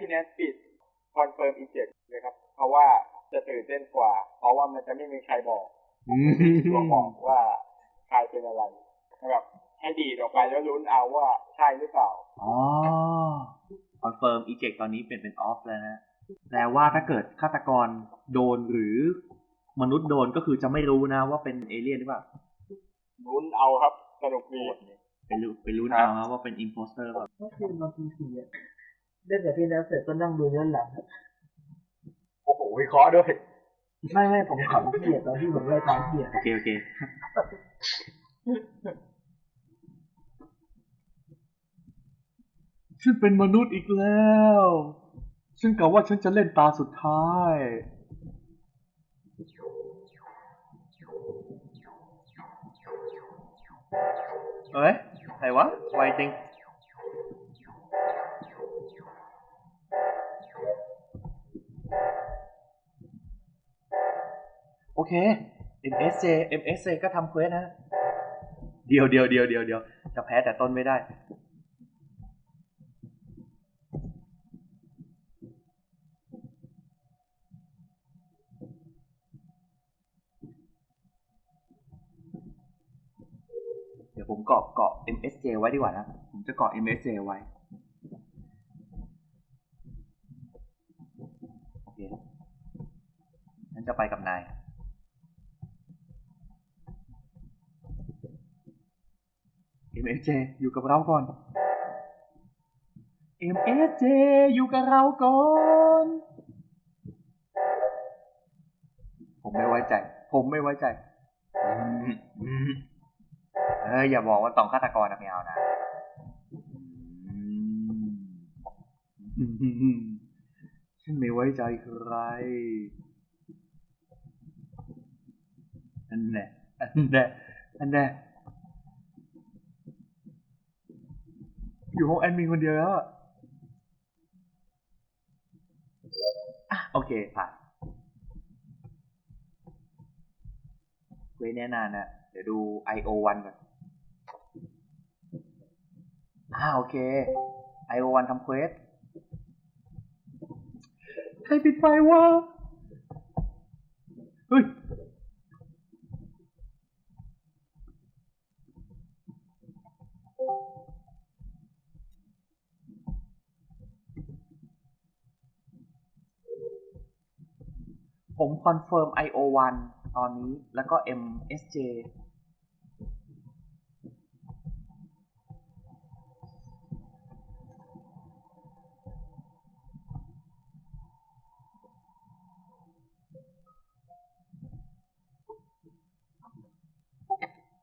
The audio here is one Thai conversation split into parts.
พี่แนทปิดคอนเฟิร์มอีเจ็ดเลยครับ เพราะว่าจะตื่นเต้นกว่า เพราะว่ามันจะไม่มีใครบอกอืมตัวบอกว่าใครเป็นอะไรแบบให้ดีดออกไปแล้วลุ้นเอาว่าใช่หรือเปล่าอ๋อคอนเฟิร์มอีเจกตอนนี้เป็นเป็นออฟแล้วนะแปลว่าถ้าเกิดฆาตกรโดนหรือมนุษย์โดนก็คือจะไม่รู้นะว่าเป็นเอเลี่ยนหรือเปล่าลุ้นเอาครับสนุกดีไปรู้ไปรู้ครับเอานะว่าเป็นอิ p โ s สเตอร์แบบเมื่อคืนตอนตีสี่อะ เล่นกับพี่แล้วเสร็จก็นั่งดูย้อนหลังโอ้โหวิเคราะห์ด้วยไม่ไม่ผมขำพี่อะตอนที่ผมไล่ตามพี่อะโอเคโอเคฉันเป็นมนุษย์อีกแล้ว ฉันกะว่าฉันจะเล่นตาสุดท้าย เอ้ยใครวะ ไวจริง เค MSJ MSJ ก็ทำเควสนะ เดียวเดียวเดียวเดียวเดียวจะแพ้แต่ต้นไม่ได้ เดี๋ยวผมเกาะเกาะ MSJ ไว้ดีกว่านะ ผมจะเกาะ MSJ ไว้โอเคฉันจะไปกับนาย MSJ อยู่กับเราก่อน MSJ อยู่กับเราก่อน ผมไม่ไว้ใจ ผมไม่ไว้ใจเอออย่าบอกว่าตองฆาตกรนะไม่เอานะฉันไม่ไว้ใจใครอันแน่อันแน่อันแน่ อยู่ห้องแอดมินคนเดียวแล้วอะอะโอเคผ่านเว้ยแน่นานนะเดี๋ยวดู IO 1ก่อนอ่าโอเค IO 1ทำเควสใครปิดไฟวะเฮ้ย ผมคอนเฟิร์ม IO1 ตอนนี้แล้วก็ MSJ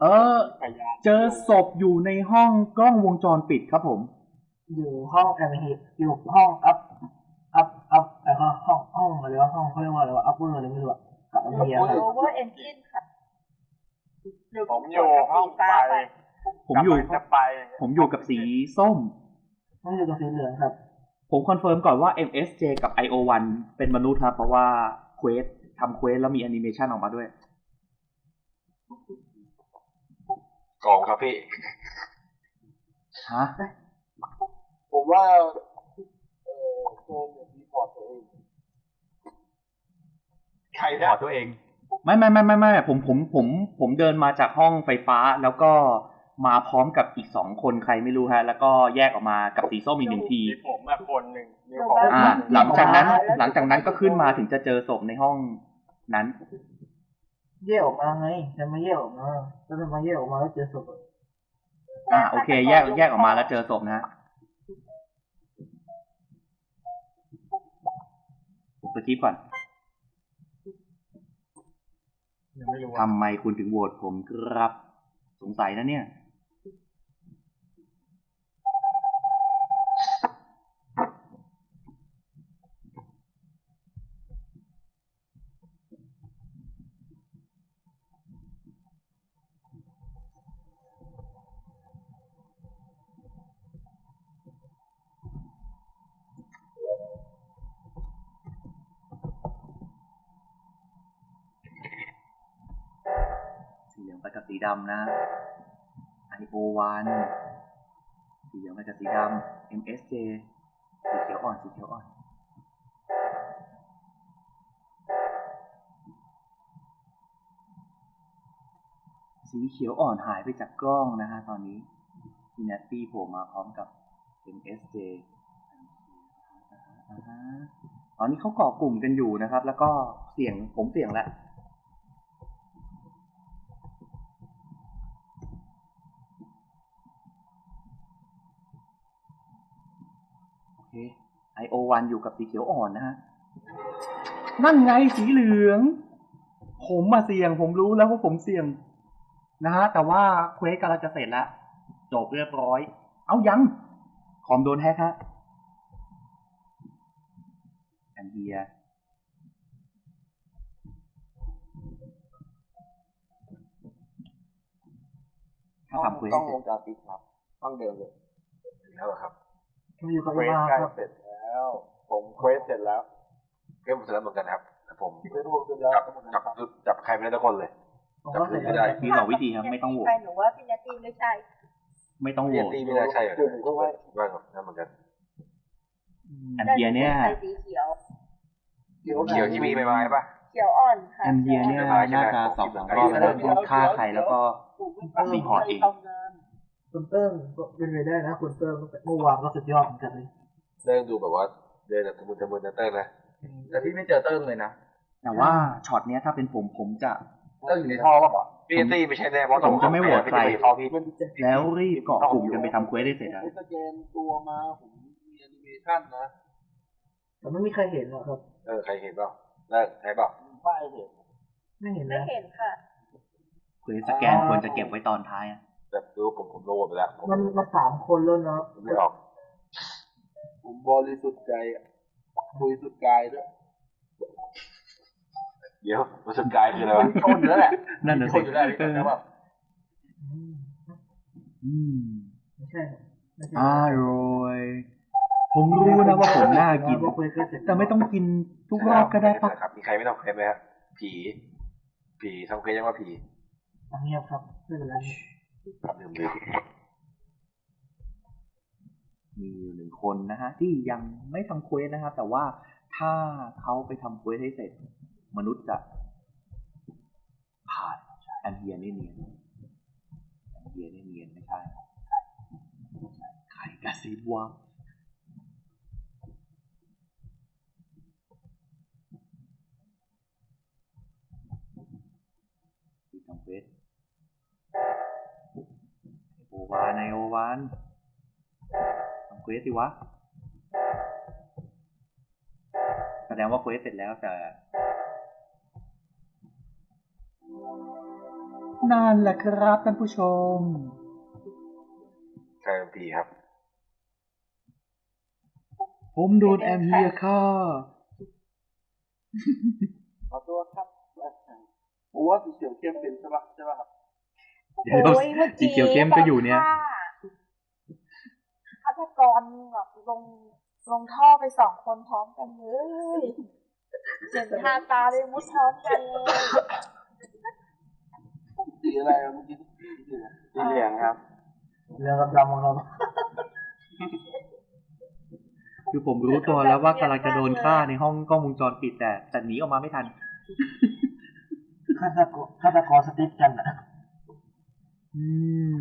เออพยานเจอศพอยู่ในห้องกล้องวงจรปิดครับผม อยู่ห้องแอมเฮดอยู่ห้องอัพ อัพอัพอะไรก็ห้องห้องอะไรวะห้องเขาเรียกว่าอะไรวะอัพเวอร์อะไรไม่รู้อะกับอันเฮียครับ โอเวอร์เอนจินค่ะผมอยู่ห้องไฟผมอยู่ กำลังจะไป ผมอยู่กับสีส้ม ต้องอยู่กับสีเหลืองครับ ผมคอนเฟิร์มก่อนว่า MSJ กับ IO1 เป็นมนุษย์ครับ เพราะว่าเควสทำเควสแล้วมีแอนิเมชันออกมาด้วยกองครับพี่ ฮะ ผมว่า เออโซนอย่างรีพอร์ตตัวเอง ใครได้ตัวเอง ไม่ไม่ไม่ไม่ไม่ผมผมผมผมเดินมาจากห้องไฟฟ้าแล้วก็มาพร้อมกับอีกสองคนใครไม่รู้ฮะ แล้วก็แยกออกมากับสีส้มอีกหนึ่งทีมีผมมาคนหนึ่งมีผมอ่าคนนึ่หลังจากนั้น หลังจากนั้นก็ขึ้นมาถึงจะเจอศพในห้องนั้นแยกออกมาไงจะมาแยกออกมาแล้วจะมาแยกออกมาแล้วเจอศพอะอ่าโอเค แยกแยกออกมาแล้วเจอศพนะฮะผมสกิปก่อน ยังไม่รู้ว่า ทำไมคุณถึงโหวตผมครับ สงสัยนะเนี่ย สีเหลืองไปกับสีดำนะ IO1 สีเหลืองไปกับสีดำ MSJ สีเขียวอ่อน สีเขียวอ่อน สีเขียวอ่อนหายไปจากกล้องนะฮะตอนนี้ทีนัตตี้โผล่มาพร้อมกับ MSJ อ่าฮะตอนนี้เขาเกาะกลุ่มกันอยู่นะครับ แล้วก็เสียงผมเสียงแล้ว โอเค IO1 อยู่กับสีเขียวอ่อนนะฮะ นั่นไงสีเหลือง ผมมาเสี่ยง ผมรู้แล้วว่าผมเสี่ยง นะฮะ แต่ว่าเควสกำลังจะเสร็จแล้ว จบเรียบร้อย เอายัง คอมโดนแฮกฮะแอนเฮียถ้าทำเควสต้องเสวร็งจจรปิดครับ ต้องเดิมเลยแล้วเหรอครับ มาอยู่กับเควเอสมาใกล้ครับ เสร็จแล้ว ผมเควสเสร็จแล้วเก็ผมเสร็จแล้วเหมือนกันครับแต่ผมเควสรวมเสร็จแล้วจับจับจับใครไม่ได้ทุกคนเลย ผมก็เสร็จไม่แล้วได้มีสองวิธีครับไม่ต้องโหวตใช่หนูว่าพี่นัตตี้ไม่ใช่ ไม่ต้องโหวเรียนตตีไม่ได้ใช่เหรอผมก็ว่าว่าแบบนั้นเหมือนกันแอนเฮียเนี่ย ใส่สีเขียวเขียวเขียวที่มีใบไม้ปะ เขียวอ่อนค่ะแอนเฮียเนี่ยน่าจะสองสามรอบแล้วนะต้องฆ่าใครแล้วก็ รีพอร์ตเอง คุณเติ้งก็เป็นไปได้นะคุณเติ้งเมื่อวานก็สุดยอดเหมือนกันเลยเดินดูแบบว่าเดินแบบทะมึนทะมึนนะเต้นนะแต่พี่ไม่เจอเติ้งเลยนะแต่ว่าช็อตเนี้ยถ้าเป็นผมผมจะเติ้งอยู่ในท่อป่ะพี่ตี้ไม่ใช่แน่เพราะผมจะไม่โหวตใครพี่จะไปเข้าพี่แล้วรีบเกาะกลุ่มกันไปทำเควสให้เสร็จอะสแกนตัวมาผมมีแอนิเมชันนะแต่ไม่มีใครเห็นหรอกครับ เออใครเห็นเปล่าเลิกใช่เปล่าป้ายเห็นไม่เห็นไม่นะเห็นค่ะเควสสแกนควรจะเก็บไว้ตอนท้ายอะ แบบดูผมผมโหวตไปแล้วผมมันมาสามคนแล้วนะไม่ออก ผมบริสุทธิ์ใจอะบริสุทธิ์กายด้วยเดี๋ยวรู้สึกกายคืออะไรวะชนแล้วแหละนั่นน่ะชสินอยู่แล้วพี่แต่ว่าอืมอืมไม่ใช่ไม่ใช่อร่อยผมรู้นะว่าผมน่ากินว่าคุยกันเสร็จแต่ไม่ต้องกินทุกรอบก็ได้ปะครับ มีใครไม่ต้องเคลมไหมครับผี ผีทำเคลมยังว่าผีเงียบครับไม่เป็นไร ครับลืมลืมมีอยู่หนึ่งคนนะฮะที่ยังไม่ทำเควสนะครับแต่ว่าถ้าเขาไปทำเควสให้เสร็จ มนุษย์จะผ่านแอนเฮียนี่เนียนแอนเฮียนี่เนียนไม่ใช่ใครกระซิบวะที่ทำเควส วานไอโอวานทำเควสสิวะ แสดงว่าเควสเสร็จแล้วแต่นั่นแหละครับท่านผู้ชมใครเป็นผีครับ ผมโดนแอมเฮียฆ่าขอตัวครับผมว่าสีเขียวเข้มเป็นใช่ปะใช่ปะครับ เดี๋ยวโอ้ยมื่อสีเขียวเข้มก็อยู่เนี่ยฆาตกรแบบลงลงท่อไปสองคนพร้อมกันเลยเห็นทาตาเลยมุดพร้อมกันเลยสีอะไรอะเมื่อกี้สีเหลืองสีเหลืองครับเรื่องดำๆของเราคือผมรู้ตัวแล้วว่ากำลังจะโดนฆ่าในห้องกล้องวงจรปิดแต่แต่หนีออกมาไม่ทันฆาตกรฆาตกรสติ๊กกันอะ อืม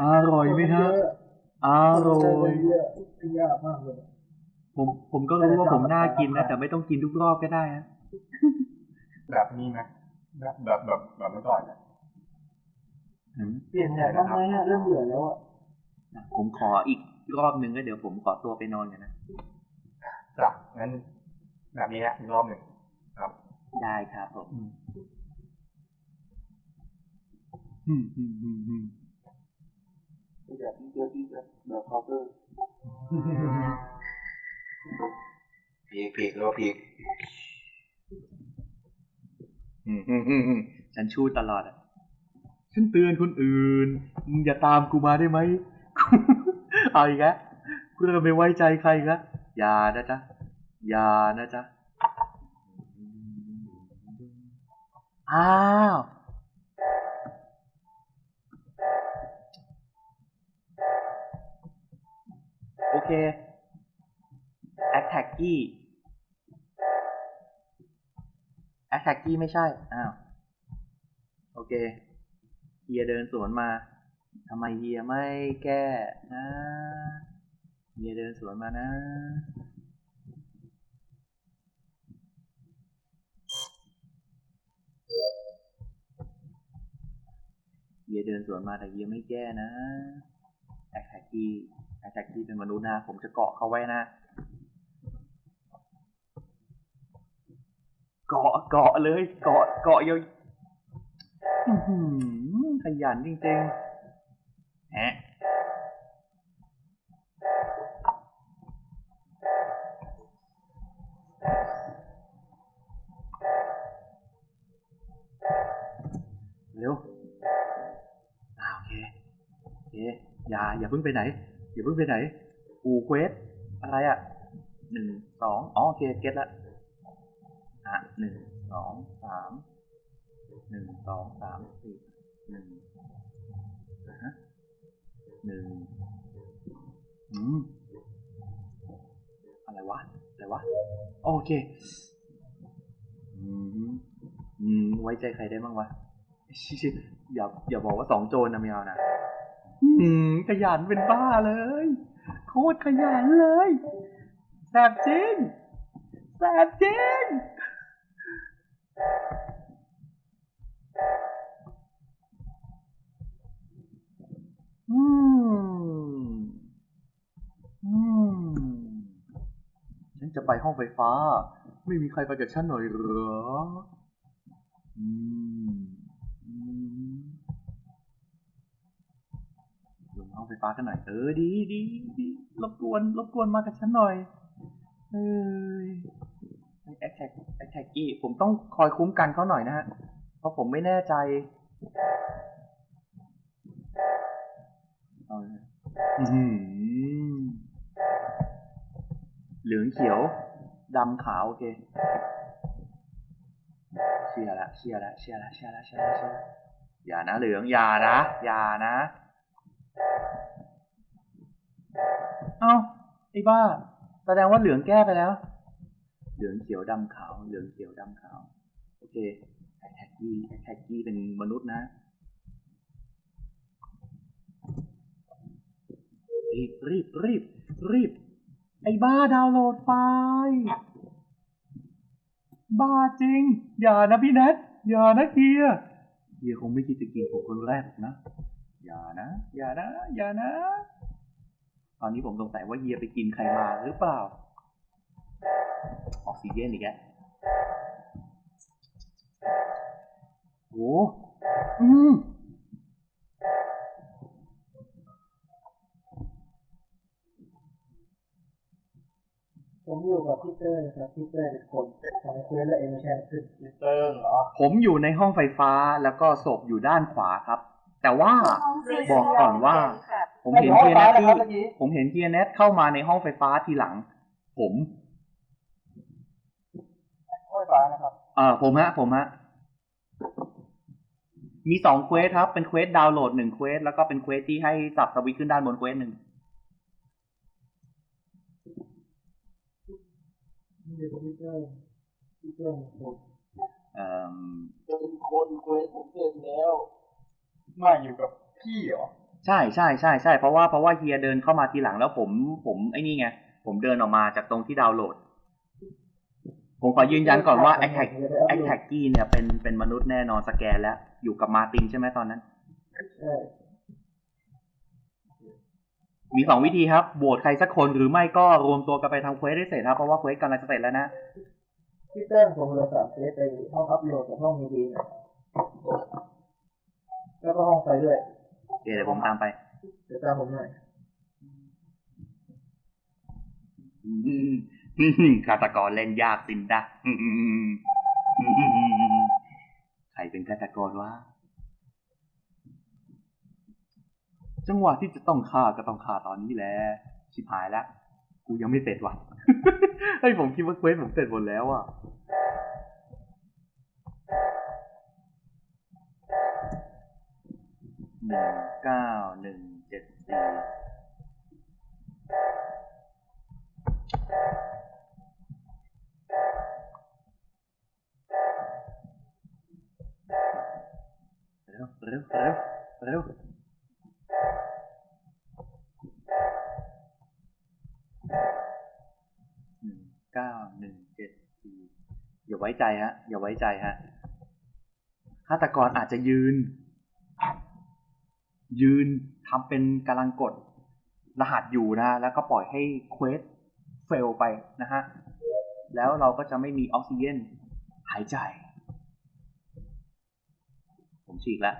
อร่อยไหมฮะอร่อยเยอะยากมากเลยผมผมก็รู้ว่าผมน่ากินนะแต่ไม่ต้องกินทุกรอบก็ได้นะแบบนี้ไหมแบบแบบแบบแบบเมื่อก่อนอะอืมเปลี่ยนแบบบ้างไหมฮะเริ่มเบื่อแล้วอะผมขออีกรอบหนึ่งก็เดี๋ยวผมขอตัวไปนอนกันนะจ้ะงั้นแบบนี้นะอีกรอบหนึ่งครับ ได้ครับผม อืมอืมอืมอืมแบบที่เจอที่แบบแบบเคาน์เตอร์ผีผีหรือว่าผีอืมอืมอืมอืมฉันชูตลอดอะฉันเตือนคนอื่น มึงอย่าตามกูมาได้ไหมเอาอีกแล้วกูจะไม่ไว้ใจใครอีกแล้วอย่านะจ๊ะ อย่านะจ๊ะ อ้าว โอเคท็กกี้แอ t แท็กกี้ไม่ใช่ อ้าว โอเค เฮียเดินสวนมา ทำไมเฮียไม่แก้นะ เฮียเดินสวนมานะเฮียเดินสวนมาแต่เฮียไม่แก้นะ แอคแท็กกี้แอคแท็กกี้เป็นมนุษย์นะผมจะเกาะเขาไว้นะ เกาะเกาะเลย เกาะเกาะยอะอื้อหือขยันจริงๆ อย่าเพิ่งไปไหน อย่าเพิ่งไปไหน อูเควสอะไรอะหนึ่งสองอ๋อโอเคเก็ตละอะหนึ่งสองสามหนึ่งสองสามสี่หนึ่งอะหนึ่งอืมอะไรวะอะไรวะโอเคอืมอืมไว้ใจใครได้บ้างวะชิอย่าอย่าบอกว่าสองโจรนะไม่เอานะ อืม ขยันเป็นบ้าเลยโคตรขยันเลยแสบจริงแสบจริงอืม อืม ฉันจะไปห้องไฟฟ้า ไม่มีใครไปกับฉันหน่อยเหรอ อืม อืมลงห้อง ไฟฟ้ากันหน่อย เออดีดีดีรบกวนรบกวนมากับฉันหน่อยเอ้แอคแท็กแอคแท็กกี้ผมต้องคอยคุ้มกันเขาหน่อยนะฮะ เพราะผมไม่แน่ใจเอาเลยอื้อหือเหลืองเขียวดำขาว โอเค เชียละเชียร์ละเชียร์ละเชียร์ละเชียร์ละเชียร์ละอย่านะเหลือง อย่านะ อย่านะ เอ้าไอ้บ้า แสดงว่าเหลืองแก้ไปแล้ว เหลืองเขียวดำขาว เหลืองเขียวดำขาว โอเคแอคแท็กกี้แอคแท็กกี้เป็นมนุษย์นะรีบรีบรีบรีบ ไอ้บ้าดาวน์โหลดไฟล์บ้าจริง อย่านะพี่แนทอย่านะเฮียเฮียคงไม่คิดจะกินผมคนแรกนะ อย่านะ อย่านะ อย่านะ อนนี้ผมสงสัยว่าเฮียไปกินใครมาหรือเปล่า ออกซิเจนอีกแล้วโห อืมผมอยู่กับพี่เต้ยครับพี่เต้ยเป็นคนทำเควสและเอมิชันขึ้นพีเตอร์เหรอ ผมอยู่ในห้องไฟฟ้าแล้วก็ศพอยู่ด้านขวาครับ แต่ว่าบอกก่อนว่า ผมเห็นเทียเนทที่ผมเห็นเทียเนทเข้ามาในห้องไฟฟ้าทีหลัง ผมห้อยฟ้านะครับเอ่อผมฮะ ผมฮะ มีสองเควสครับ เป็นเควสดาวน์โหลดหนึ่งเควสแล้วก็เป็นเควสที่ให้สับสวิตช์ขึ้นด้านบนเควสหนึ่งอยู่กับพี่เต้ยพี่เต้ยเป็นคนเอ่อจะเป็นคนเควสผมเสร็จแล้ว มาอยู่กับพี่เหรอใช่ใช่ใช่ใช่เพราะว่าเพราะว่าเฮียเดินเข้ามาทีหลังแล้วผมผมไอ้นี่ไงผมเดินออกมาจากตรงที่ดาวน์โหลด ผมขอยืนยันก่อนว่าแอคแท็กแอคแท็กกี้เนี่ยเป็นเป็นมนุษย์แน่นอนสแกนแล้ว อยู่กับมาร์ตินใช่ไหมตอนนั้นใช่มีสองวิธีครับโหวตใครสักคนหรือไม่ก็รวมตัวกันไปทำเควสให้เสร็จครับเพราะว่าเควสกำลังจะเสร็จแล้วนะพี่เต้ยผมเหลือสามเควสไปห้องอัพโหลดกับห้องมีดีนะ แล้วก็ห้องไฟด้วยโอเคเดี๋ยวผมตามไป เดี๋ยวตามผมหน่อยอืมฆาตกรเล่นยากสินดะอืมใครเป็นฆาตกรวะ จังหวะที่จะต้องฆ่าก็ต้องฆ่าตอนนี้แหละ ชิบหายแล้ว กูยังไม่เสร็จว่ะ เฮ้ยผมคิดว่าเควสผมเสร็จหมดแล้วอะ หนึ่งเก้าหนึ่งเจ็ดสี่เร็วเร็วเร็วเร็วหนึ่งเก้าหนึ่งเจ็ดสี่อย่าไว้ใจฮะ อย่าไว้ใจฮะฆาตกรอาจจะยืน ยืนทำเป็นกำลังกดรหัสอยู่นะ แล้วก็ปล่อยให้เควสเฟลไปนะฮะ แล้วเราก็จะไม่มีออกซิเจนหายใจ ผมฉีกแล้ว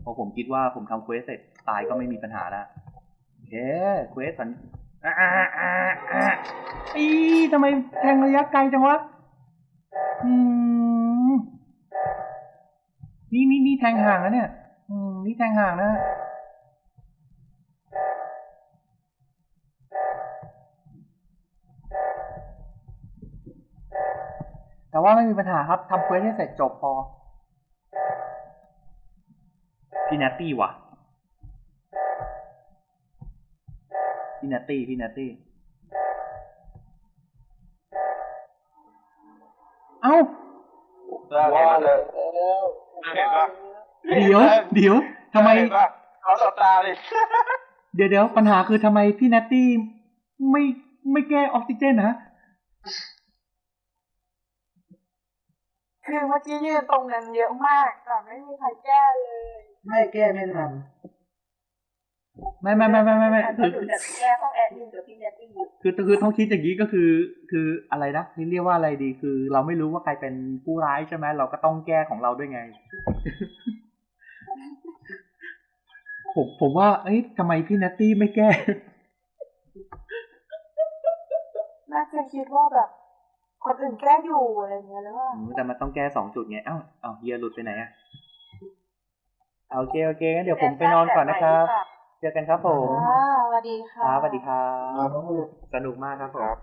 เพราะผมคิดว่าผมทำเควสเสร็จตายก็ไม่มีปัญหาแล้วโอเคเควสสันอีทำไมแทงระยะไกลจังวะอืมนี่นี่นี่แทงห่างนะเนี่ย อืมนี่แทงห่างนะแต่ว่าไม่มีปัญหาครับทำเควสให้เสร็จจบพอพี่นัตตี้ว่ะพี่นัตตี้พี่นัตตี้ ยวเดี๋ยวทำไมเห็นปะเขาสบตาเลยเดี๋ยวเดี๋ยวปัญหาคือทำไมพี่นัตตี้ไม่ไม่แก้ออกซิเจนนะคือเมื่อกี้ยืนตรงนั้นเยอะมากแต่ไม่มีใครแก้เลย ไม่แก้ไม่ทันไม่ไม่ไม่ไม่ไม่ไม่อันคืนี้อถึงจะแก้ต้องแอดมินกับพี่เนตตี้อยู่คือคือต้องคิดอย่างนี้ก็คือ คืออะไรนะนี่เรียกว่าอะไรดี คือ เราไม่รู้ว่าใครเป็นผู้ร้ายใช่ไหมเราก็ต้องแก้ของเราด้วยไง ผมผมว่า เอ้ยทำไมพี่นัตตี้ไม่แก้ น่าจะคิดว่าแบบคนอื่นแก้อยู่อะไรเงี้ยหรือว่าอืมแต่มันต้องแก้สองจุดไง เอ้าเอ้าเฮียหลุดไปไหนอะเอาโอเคโอเคงั้นเดี๋ยวผมไปนอนก่อนนะครับ เจอกันครับผมอ่าสวัสดีค่ะครับสวัสดีครัอ่าบต้องพูดสนุกมากครับผมครับ